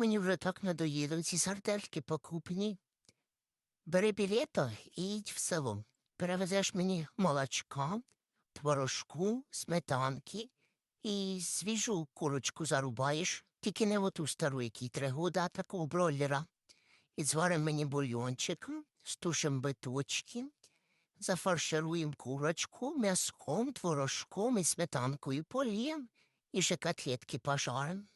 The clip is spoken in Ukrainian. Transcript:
Мені вже так надоїли ці сардельки покупні. Бери білето і їдь в село. Перевезеш мені молочка, творожку, сметанки і свіжу курочку зарубаєш, тільки не оту стару, якій три года, а такого бройлера. І зварим мені бульйончик, стушим биточки, зафаршируємо курочку, м'яском, творожком і сметанкою полієм, і ще котлетки пожарим.